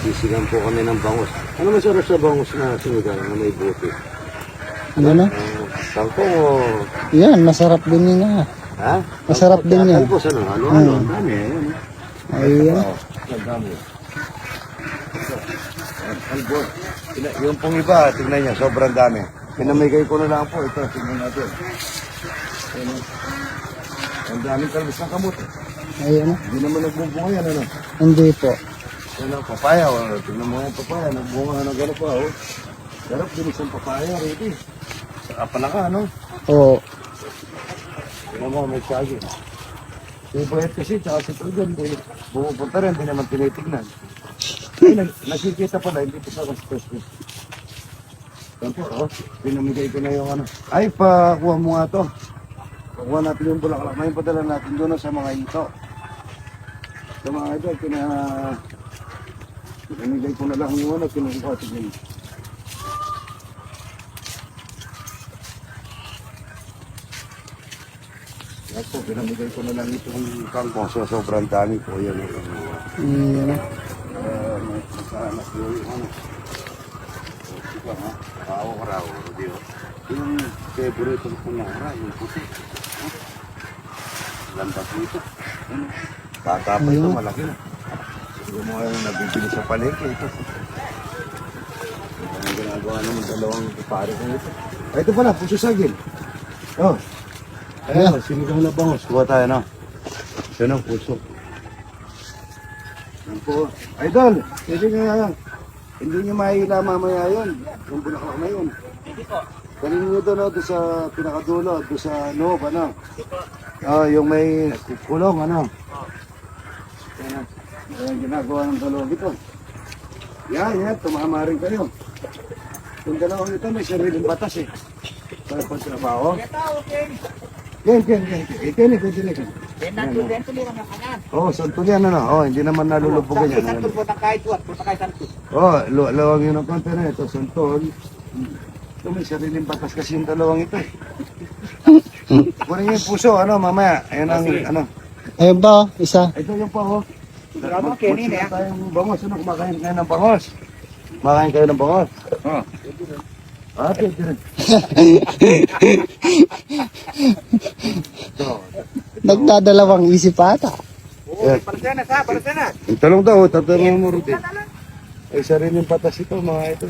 Sisigan po kami ng bangus. Ano masarap sa bangus na sinigang na may buti? Ano na? Uh, Kangkong o... Yan, masarap din yun ah. Ha? Masarap din yan. Talbos ano? Ano? Ano? Hmm. Ang dami. Ano? Ayan. Oo, ang dami. Talbos. Yung pong iba, tingnan niya, sobrang dami. Pinamigay ko na lang po. Ito, tingnan natin. Ano? Ang daming talbos ng kamot. Ayan. Hindi naman nagbubunga yan, ano? Hindi po. Yan ang papaya, oh. tingnan mo yung papaya, nagbunga na gano'n pa, oh. Sarap din isang papaya, ready. Saka pala ka, ano? Oo. Tingnan mo, may sagi. Si Bayet kasi, tsaka si Trugan, di, bumupunta rin, hindi naman tinitignan. Ay, nag, nakikita pala, hindi pa sa stress ko. Yan po, oh, pinamigay ko na yung ano. Ay, pakuha mo nga to. Pakuha natin yung bulaklak. May padala natin doon sa mga ito. Sa mga ito, pina... Pinamigay ko na lang yung ano, kinukuha ko. Tignan. Yan po, pinamigay ko na lang itong kangkong. So, sobrang dami po yan. Ayan. Uh, may kasama ko yung ano. Ito ha, tao ka raw, di ba? Yung favorite ko na nga, yung puti. Ha? Ganda po ito. Ano? Bata pa ito, malaki na. Siguro mo yung nabibili sa palengke ito. Ang ginagawa naman dalawang pare ko ito. Ay, ito pala, puso sagil. Oh. Ayun, sinigang na bangos. Kuha tayo na. Ito na, puso. Yan po. Idol, pwede nga, hindi nyo mahila mamaya yun. Yung bulaklak na yun. Hindi po. Kanina nyo doon, doon sa pinakadulo, doon sa noob, ano? Oh, yung may kulong, ano? Yan, yan ginagawa ng dalawang ito. Yan, yan, tumama rin kayo. Yung dalawang ito, may sariling batas eh. Para pagtrabaho. Yan, yan, yan. Ito yan, ito yan. ito. Then nanto din tulungan ng kanan. Oh, santo yan, ano? Oh, hindi naman nalulubog yan. Santo po na kahit tuwat, po kahit santo. Oh, lawang yun ang konti na ito, santol. Ito may sariling batas kasi yung dalawang ito. eh. Kunin yung puso, ano, mamaya. Ayan ang, ano. Ayun ba? oh, Isa. Ito yung pa, oh. Kenny, Magpunta eh. tayong bangos. Ano, kumakain kayo ng bangos? Kumakain kayo ng bangos? Oh. Ah, pwede rin. Nagdadalawang isip ata. Oo, Yeah. para na sa, para na. Yung talong daw, tatanong mo rin. Ay, sariling patas ito, mga ito.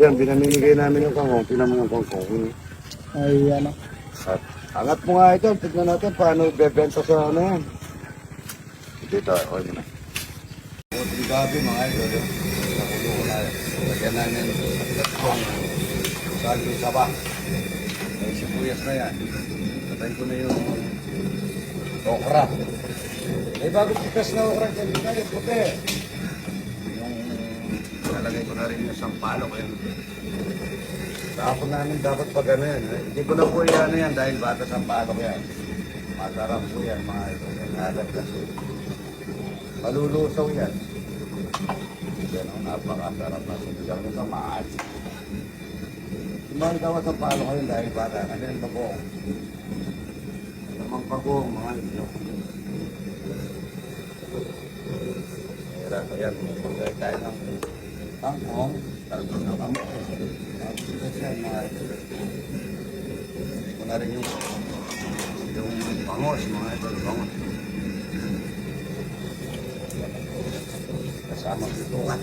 Yan, binamimigay namin yung kangkong. Mo yung kangkong. Ayan. At angat mo nga ito, tignan natin paano bebenta sa ano yan. Dito, okay na. O, gabi mga idol. Nakulo ko na. Lagyan namin kung sali sa ba. May sibuyas na yan. Patay ko na yung okra. May bago pitas na okra dyan. Dito yung puti. Yung nalagay ko na rin yung sampalok. Yung Tapon namin dapat pag ano yan. eh. Hindi ko na po yan yan dahil batas ang palok yan. Masarap po yan mga ito. Alam kasi. Malulusaw yan. Yan ang napakasarap na sinigang nito maaari. Ibang gawa sa palo kayo dahil bata. Ano yung pagong? Namang pagong mga ito. Hirap ko yan. Pagkaya tayo ng tangkong. Talbos na kami. Tapos yan mga ito. Ito na rin yung yung bangos, mga ito, bangos. Kasama dito ka.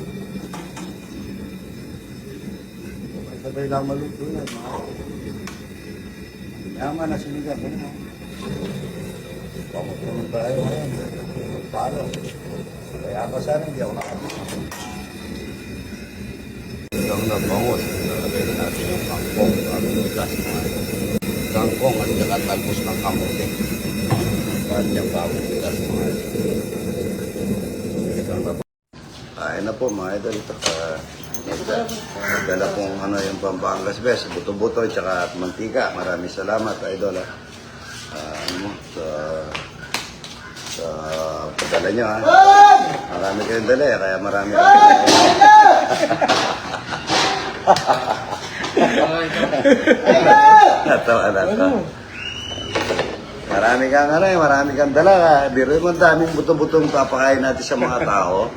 Sabay lang maluto yan. mga Yaman na sinigang. Ano? Bangos naman tayo ngayon. Palo. Kaya ako sana hindi ako nakabit. Ang nabangos. Nalagay na natin yung kangkong. Ang bigas. Kangkong at saka talbos ng kamote. Kanyang bagong bigas mga po mga idol. Ito pa. Dala pong ano yung Pampangas Best. Buto-buto tsaka at mantika. Maraming salamat idol. Ha. Ah, ano mo, sa sa padala nyo ha. Marami kayong dala eh, kaya marami Natawa na to. Marami kang ano eh, marami kang dala. Biro mo daming buto-butong papakain natin sa mga tao.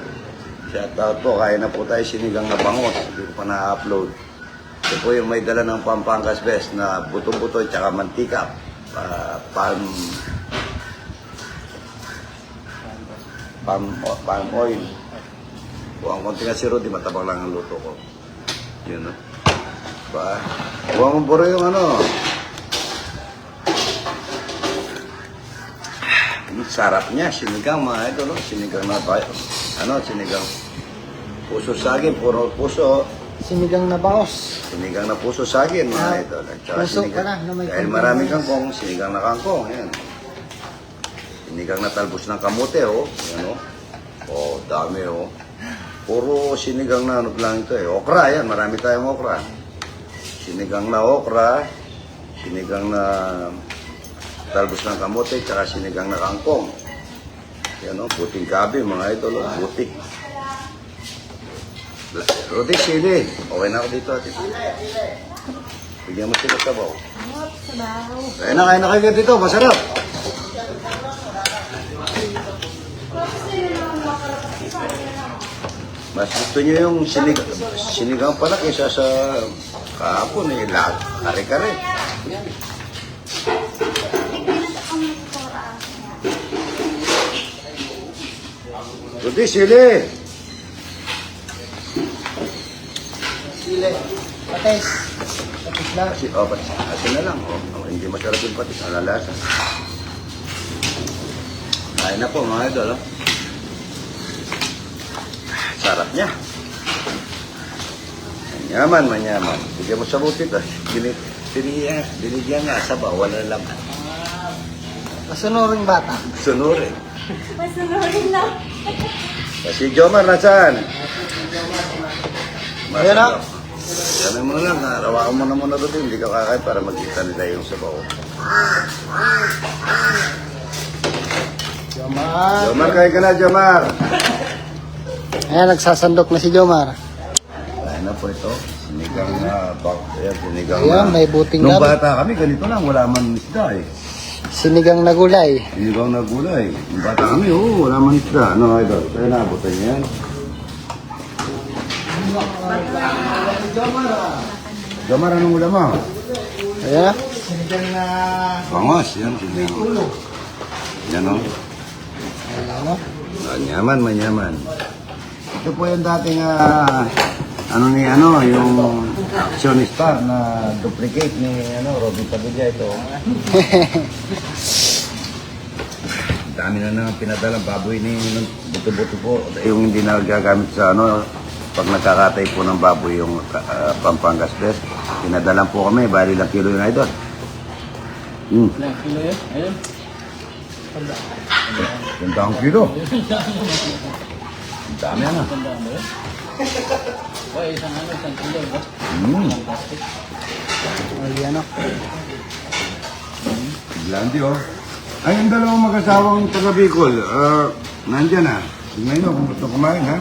Shout out po, kaya na po tayo sinigang na bangos. Hindi ko pa na-upload. Ito po yung may dala ng Pampangas Best na buto-buto at saka mantika. Ah, palm palm, palm oil. Kung ang konti nga siro, di matabang lang ang luto ko. Yun, no? Ba? Huwag mo puro yung ano. Sarap niya, sinigang mga idol, sinigang na tayo. Ano, sinigang. Puso saging, puro puso. Sinigang na baos. Sinigang na puso saging, mga Ah, idol. At saka puso sinigang. pala, na may Dahil kangkong. maraming kangkong, sinigang na kangkong. Yan. Sinigang na talbos ng kamote, oh. Yan, oh. Oh, dami, oh. Puro sinigang na ano lang ito, eh. Okra, yan. Marami tayong okra. Sinigang na okra. Sinigang na talbos ng kamote, tsaka sinigang na kangkong. Yan, oh. Puting gabi, mga idol, oh. Puti. Roti, sili. Okay na ako dito, ate. Bigyan mo sila sabaw. Kaya na, kaya na kayo dito. Masarap. Mas gusto nyo yung sinig sinigang pala kaysa sa kahapon eh. Lahat, kare-kare. Roti, sili. Sili. Pates. Pates lang. Kasi, oh, pati, kasi na lang. Oh, oh, hindi masarap yung patis. Ang lalasa. Kain na po mga idol. Oh. Sarap niya. Manyaman, manyaman. Bigyan mo sa butit. Ah. Binigyan, nga sa wala laman. Masunuring bata. Sunurin. Masunurin lang. Kasi Jomar, nasaan? Ayan na. Sabi mo na lang, narawakan mo na muna doon, hindi ka kakain para magkita nila yung sabaw. Jomar. Jomar, kain ka na, Jomar. Ayan, nagsasandok na si Jomar. Ayan na po ito. Sinigang na bak. Ayan, sinigang Ayan, na. may buting Nung gabi. bata kami, ganito lang. Wala man isda eh. Sinigang na gulay. Sinigang na gulay. Nung bata kami, oo, wala man isda. Ano, idol? Kaya naabutan niya yan. Jomar, anong ulam mo? Ayan. Bangos, yan. Sinigang. Yan o. Ayan o. Manyaman, manyaman. Ito po yung dating, ah, ano ni, ano, yung action star na duplicate ni, ano, Robby Padilla ito. Dami na nang pinadala baboy ni ng buto-buto po. Yung hindi na gagamit sa, ano, pag nagkakatay po ng baboy yung ah, Pampangas Best, pinadalan po kami, bali lang kilo yung idol. Hmm. Ilang kilo yun? Ayun. Ganda ang kilo. Ang dami na. Hmm. Ayan o. Blandi oh. Ay, yung dalawang mag-asawang taga Bicol, ah, nandyan na. Tingnan nyo kung gusto kumain, ha?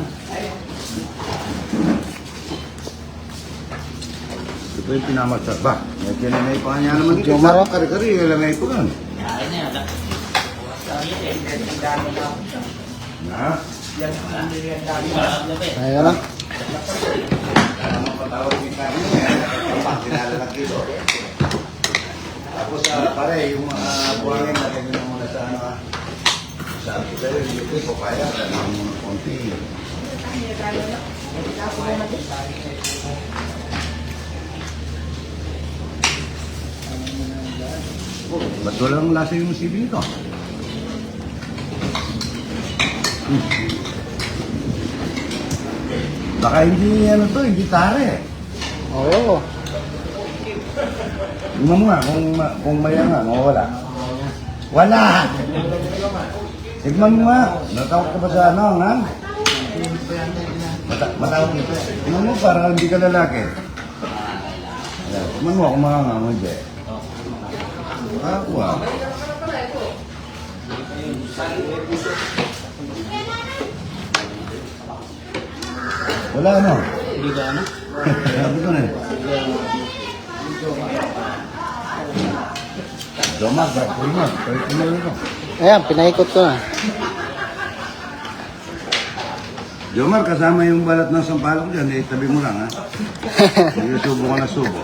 Ito yung pinamasarap ba? May kinamay pa niya naman dito. Oh. Kari-kari, ilamay po. Na? Ayan o. Patawag yung kami. Pinala na kilo. Tapos, ah, pare, yung mga buhangin, lagay nyo na muna sa ano, ah. Sabi ko sa'yo, hindi ko kaya. Kailangan mo ng konti. Oh, ba't walang lasa yung sibi nito? Hmm. Baka hindi ano to, hindi tare. Oo. Tingnan mo nga kung, ma- kung maya nga, mawala. Wala! Tignan mo nga. Natawag ka ba sa ano, ha? Mata matawag ka. Tignan mo para hindi ka lalaki. Ayan, Tignan mo kung makangamo, hindi. Ako ah. Wala ano? Hindi ka ano? Sabi ko na eh. Domag, bro. mo. Pwede ko na. Ayan, pinaikot ko na. Jomar, kasama yung balat ng sampalok dyan, eh, tabi mo lang, ha? Yung subo ko na subo.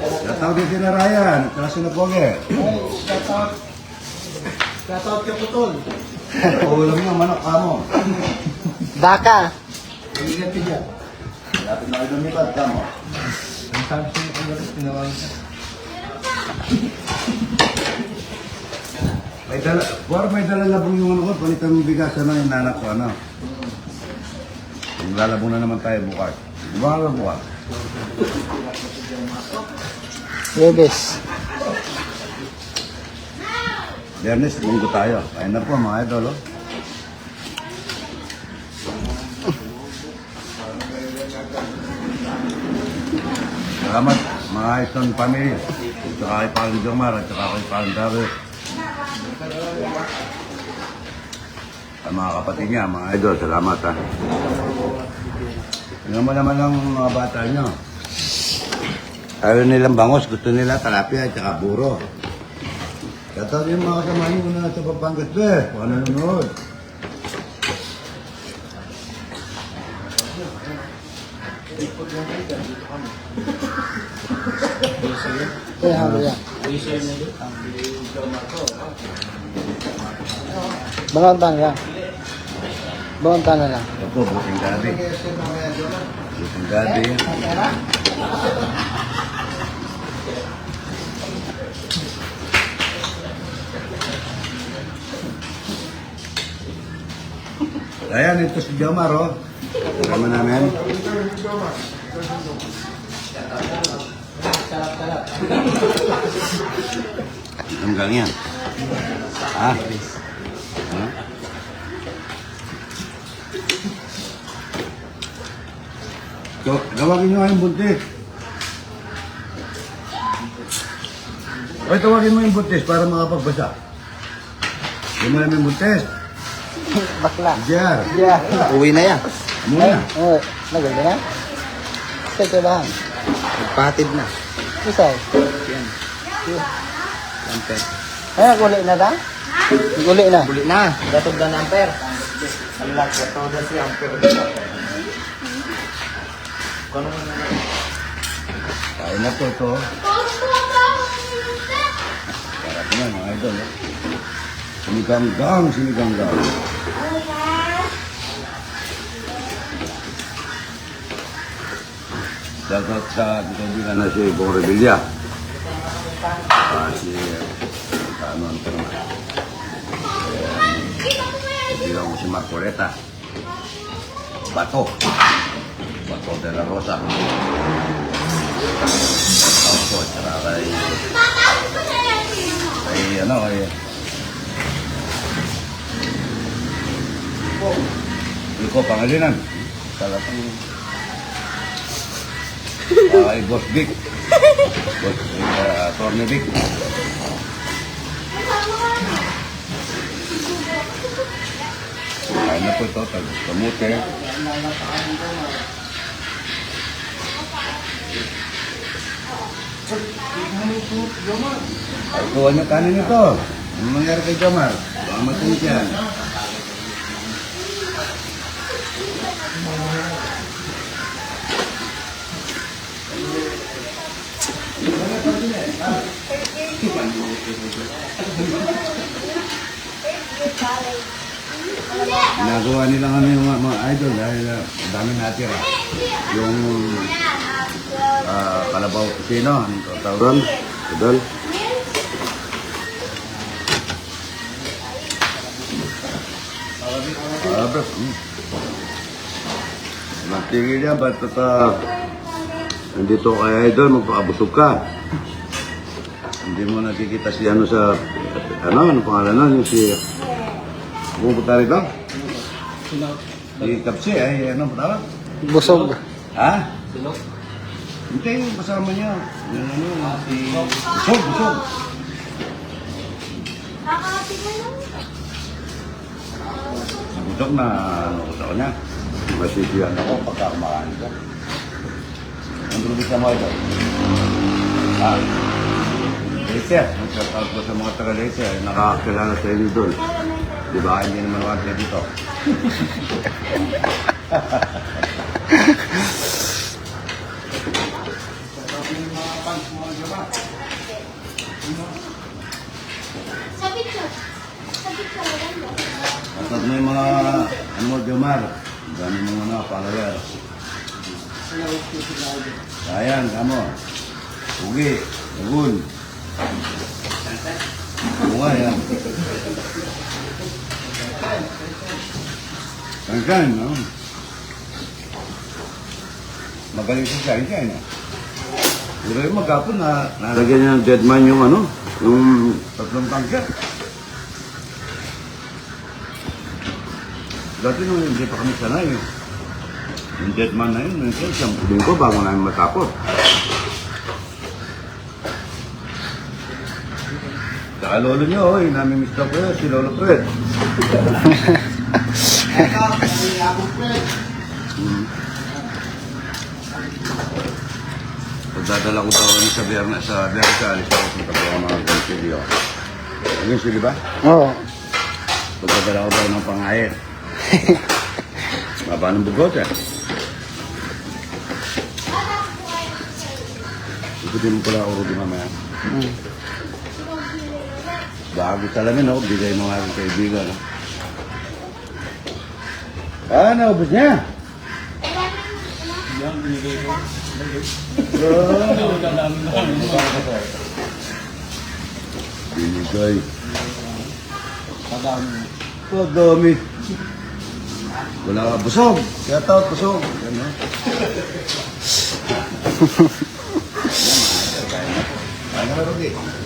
Shoutout din sila Ryan, at saka sila Poge. Shoutout ka putol. Ulam nyo, manok kamo. Baka. Lapit na kayo lumipat, kamo. May dala, buwar may dala labong yung ano ko, palitan ng bigas, ano yung nanak ko, ano. Maglalabong na naman tayo bukas. Bukas na bukas. Webes. Biyernes, linggo tayo. Kain na po mga idol, oh. Salamat mga Iston family. At saka kay Palang Jomar at saka kay Palang David. At mga kapatid niya, mga idol, salamat ha. Tingnan mo naman ang mga bata niyo. Ayaw nilang bangos, gusto nila talapia at saka buro. Kata yung mga kasama niyo na sa Papangat eh. Kung ano nanonood. Eh, halo yan. Bangon tan lang. Bangon tan na lang. Ito po, buting gabi. Buting gabi. Ayan, ito si Jomar, oh. Kasama namin. Hanggang yan. Ah, Ha? Gaw- Gawagin nyo nga yung buntis. Oy, tawagin mo yung buntis para makapagbasa. Yung mo namin yung buntis. Bakla. Jer, Yeah. Uwi na yan. muna. Oh, naganda na? Sa trabahan. Nagpatid na. Isay. Yan. Amper. Ay, guli na ta? Guli na. Uli na. Gatog na amper. Allah, gatog na si amper. Kain na po ito. Sarap na, mga idol. eh. Sinigang-gang, sinigang-gang. Shoutout sa kaibigan na si Bong Revilla. Ah, si... Ano ang terma? Kaibigan ko si Marcoreta. Bato. Bato de la Rosa. Ako, tsaka kay... Kay ano, kay... Iko, pangalinan. Talagang... Ah, kay Boss Vic. Boss uh, Attorney Vic. Kain na po ito, tagus kamute. Ay, kuha niyo kanin ito. Ano nangyari kay Jomar? Baka matinis yan. Ginagawa nila kami yung mga, mga idol dahil uh, dami natira. Yung ah, kalabaw kusino, ang tawag idol. Ah, bro. Hmm. Natigil yan, ba't uh, nandito kay idol, magpakabusog ka. Hindi mo nakikita si ano sa, ano, ano pangalan nun, yung si, pupunta rito? Si Kapsi, ay ano ba tawag? Busog. Ha? Hindi, yung kasama niya. Yung ano, yung si... Busog, busog. Si Busog na ano ko sa kanya. Masisiyan ako pagka kumakain ka. Ang probinsya mo ito? Ha? Later. Nagkataot ko sa mga taga Later. Nakakakilala sa inyo doon. Di ba? Hindi naman na dito. At may mga, ano mo, Jomar, dami mong ano, follower. Sayang, kamo. Ugi, Ugun. Bunga yan. Kankan, no? Magaling sa kain siya, no? Pero yung magkapon na, nalagyan niya ng dead man yung ano, yung tatlong tangker. Dati nung hindi pa kami sanay, yung dead man na yun, minsan siyang linggo bago namin matapos. Saka lolo niyo, oy, namin Mr. Fred, si Lolo Fred. Hmm. Pagdadala ko daw kami sa Biyernes, sa ako sa tapo mga konsilyo. Ano yung sili ba? Oo. Pagdadala ko daw ng pangayit. Maba ng bugot eh. Ikutin mo pala ako Rudy mamaya. Mm. Bago talamin ako, bigay mga aking kaibigan. No? Ah, naubos niya. Binigay. Padami. Padami. Wala ka busog. Kaya tawag busog. Yan, no? Ano, Rudy?